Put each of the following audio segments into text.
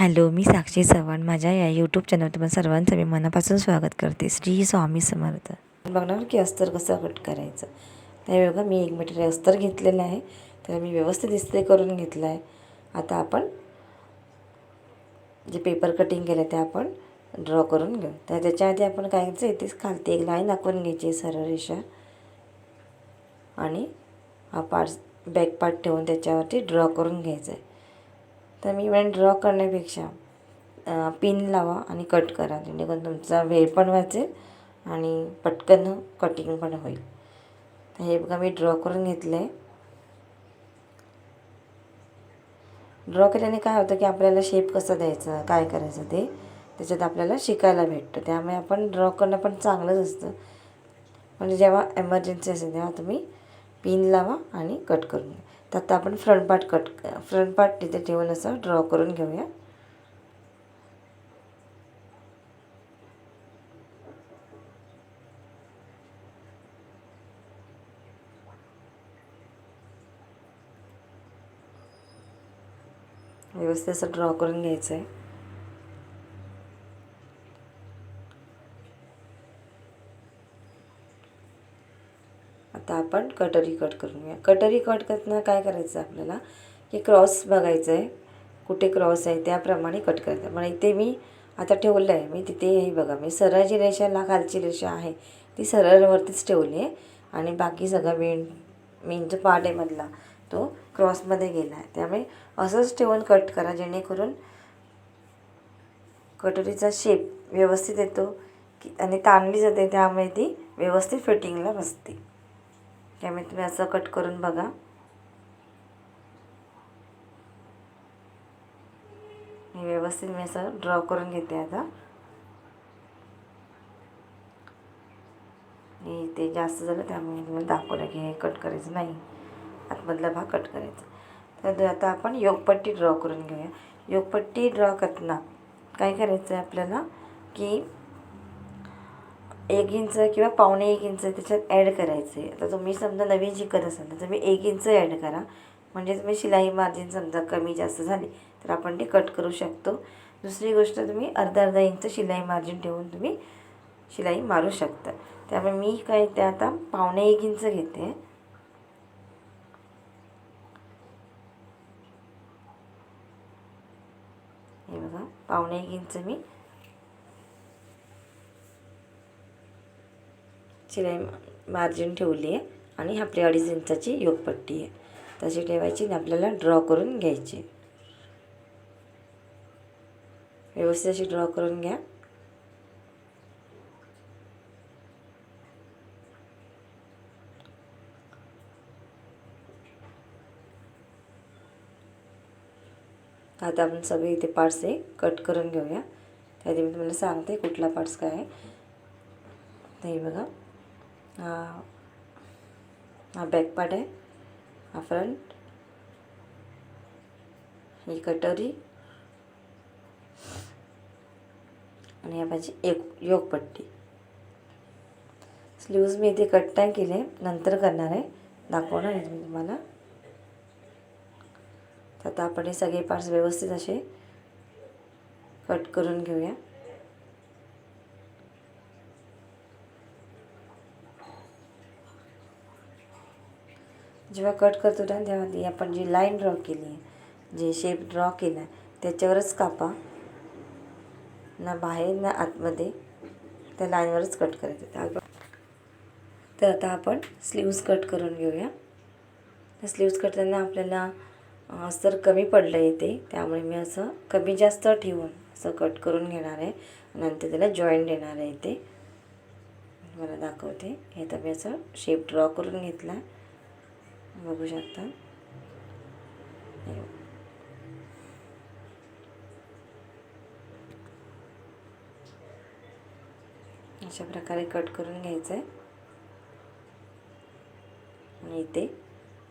Hello मी साक्षी चव्हाण. माझ्या या YouTube channel तुम्हाला सर्वांचं मी मनापासून स्वागत करते. श्री स्वामी समर्थ. बघणार की अस्तर कसं कट करायचं. त्या बघा मी एक मीटर अस्तर घेतलेलं आहे. तर मी व्यवस्थित इस्त्री करून घेतलं आहे. आता आपण जे पेपर कटिंग केलं ते आपण ड्रॉ करून घेऊ. तर त्याच्या आधी आपण काय करायचं इथेच खालती एक लाईन दाखवून घ्यायची सरळ रेषा. आणि हा पार्ट बॅक पार्ट ठेवून त्याच्यावरती ड्रॉ करून घ्यायचं आहे. तर मी म्हणेन ड्रॉ करण्यापेक्षा पिन लावा आणि कट करा जेणेकरून तुमचा वेळ पण वाचेल आणि पटकन कटिंग पण होईल. तर हे बघा मी ड्रॉ करून घेतलं आहे ड्रॉ केल्याने काय होतं की आपल्याला शेप कसा द्यायचा काय करायचं ते त्याच्यात आपल्याला शिकायला भेटतं. त्यामुळे आपण ड्रॉ करणं पण चांगलंच असतं. म्हणजे जेव्हा एमर्जन्सी असेल तेव्हा तुम्ही पिन लावा आणि कट करून घ्या. तर आता आपण front part cut front part तिथे ठेवून असं ड्रॉ करून घेऊया. व्यवस्थित असं ड्रॉ करून घ्यायचं आहे आता आपण कटरी कट करून घ्या कटरी कट करताना काय करायचं आपल्याला? की क्रॉस बघायचं आहे कुठे क्रॉस आहे त्याप्रमाणे कट करायचं. म्हणजे इथे मी आता ठेवलं आहे मी तिथे हे बघा. मी सरळ जी खालची रेषा आहे ती सरळवरतीच ठेवली आहे आणि बाकी सगळा मेन मेन जो पार्ट आहे मधला तो क्रॉसमध्ये गेला आहे त्यामुळे असंच ठेवून कट करा. जेणेकरून कटोरीचा शेप व्यवस्थित येतो. की आणि ताणली जाते त्यामुळे ती व्यवस्थित फिटिंगला बसते. त्यामुळे तुम्ही असं कट करून बघा. मी व्यवस्थित मी असं ड्रॉ करून घेते आता. मी ते जास्त झालं त्यामुळे तुम्ही तुम्हाला दाखवलं की हे कट करायचं नाही. आतमधला भाग कट करायचा. तर आता आपण योगपट्टी ड्रॉ करून घेऊया. योगपट्टी ड्रॉ करताना काय करायचं आहे आपल्याला की एक इंच किंवा पावणे एक इंच त्याच्यात ॲड करायचं. आहे आता तुम्ही समजा नवीन शिकत असाल तर तुम्ही एक इंच ॲड करा. म्हणजे तुम्ही शिलाई मार्जिन समजा कमी जास्त झाली तर आपण ते कट करू शकतो. दुसरी गोष्ट तुम्ही अर्धा अर्धा इंच शिलाई मार्जिन ठेवून तुम्ही शिलाई मारू शकता. त्यामुळे मी काय ते आता पावणे एक इंच घेते. हे बघा पावणे एक इंच मी शिलाई मार्जिन ठेवली आहे आणि आपली अडीच इंचाची योगपट्टी आहे. तशी ठेवायची आणि आपल्याला ड्रॉ करून घ्यायची. व्यवस्थित अशी ड्रॉ करून घ्या. आता आपण सगळे इथे पार्ट्स हे कट करून घेऊया. त्याआधी मी तुम्हाला सांगते कुठला पार्ट्स काय आहे. तर हे बघा. हा हा बॅक पार्ट आहे हा फ्रंट ही कटोरी आणि या माझी एक योगपट्टी स्लीव्ज मी इथे कट नाही केले नंतर करणार आहे. दाखवणार आहे मी तुम्हाला. तर आता आपण हे सगळे पार्ट्स व्यवस्थित असे कट करून घेऊया. जेव्हा कट करतो ना तेव्हा ती आपण जी लाईन ड्रॉ केली आहे जे शेप ड्रॉ केला आहे त्याच्यावरच कापा. ना बाहेर ना आतमध्ये त्या लाईनवरच कट करायचं तर आता आपण स्लीव्ज कट करून घेऊया. तर स्लीव्ज कट करताना आपल्याला अस्तर कमी पडलं येते त्यामुळे मी असं कमी जास्त ठेवून असं कट करून घेणार आहे. नंतर त्याला जॉईंट देणार आहे इथे. मला दाखवते. हे तर मी असं शेप ड्रॉ करून घेतला. बघू शकता. अशा प्रकारे कट करून घ्यायचं आहे आणि इथे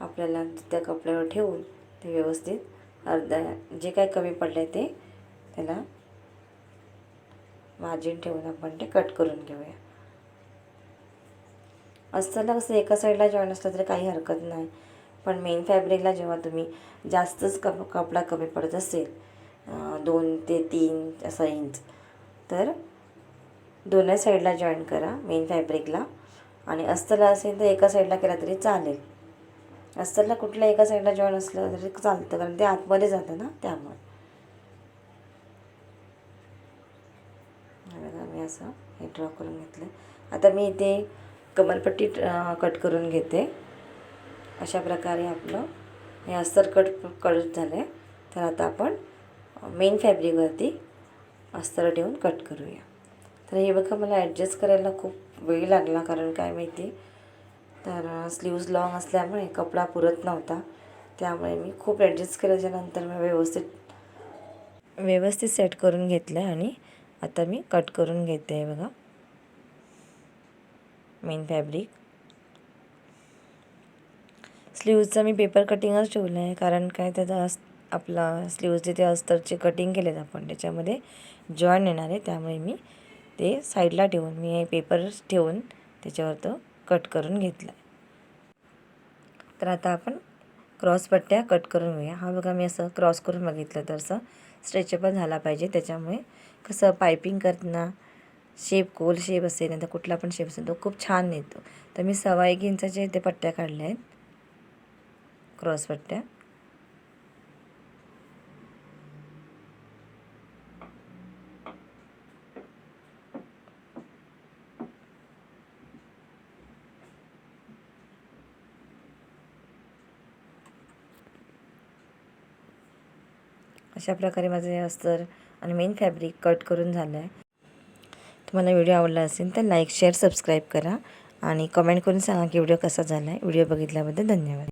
आपल्याला त्या कपड्यावर ठेवून ते व्यवस्थित अर्धा जे काय कमी पडलं आहे ते त्याला मार्जिन ठेवून आपण ते कट करून घेऊया. असताना कसं एका साईडला जॉईन असलं तरी काही हरकत नाही. पण मेन फॅब्रिकला जेव्हा तुम्ही जास्तच कप कपडा कमी पडत असेल दोन ते तीन असा इंच तर दोन्ही साईडला जॉईन करा मेन फॅब्रिकला आणि अस्तरला असेल तर एका साईडला केला तरी चालेल. अस्तरला कुठल्या एका साईडला जॉईन असलं तरी चालतं कारण ते आतमध्ये जातं ना त्यामुळे. मी असं हे ड्रॉ करून घेतलं आता मी इथे कमरपट्टी कट करून घेते. अशा प्रकारे आपलं हे अस्तर कट कट झालं आहे तर आता आपण मेन फॅब्रिकवरती अस्तर ठेवून कट करूया. तर हे बघा मला ॲडजस्ट करायला खूप वेळ लागला कारण काय माहिती? तर स्लीव्ज लॉंग असल्यामुळे कपडा पुरत नव्हता. त्यामुळे मी खूप ॲडजस्ट केल्याच्यानंतर मी व्यवस्थित व्यवस्थित सेट करून घेतलं आहे आणि आता मी कट करून घेते आहे बघा. मेन फॅब्रिक स्लीव्जचं मी पेपर कटिंगच ठेवलं आहे कारण काय त्याचा अस आपला स्लीव्जचे ते अस्तरचे कटिंग केलेत आपण त्याच्यामध्ये जॉईन येणार आहे त्यामुळे मी ते साईडला ठेवून मी हे पेपर ठेवून त्याच्यावर तो कट करून घेतला तर आता आपण क्रॉस पट्ट्या कट करून घेऊया. हा बघा मी असं क्रॉस करून बघितलं तर असं स्ट्रेचेबल झाला पाहिजे त्याच्यामुळे कसं पायपिंग करताना शेप गोल शेप असेल नाही तर कुठला पण शेप असेल तो खूप छान येतो तर मी सव्वा एक इंचाचे पट्ट्या काढल्या आहेत. क्रॉस पट्ट्या. अशा प्रकारे माझं हे अस्तर आणि मेन फॅब्रिक कट करून झालं आहे तुम्हाला व्हिडिओ आवडला असेल तर लाईक शेअर सबस्क्राईब करा आणि कमेंट करून सांगा की व्हिडिओ कसा झाला आहे व्हिडिओ बघितल्याबद्दल धन्यवाद.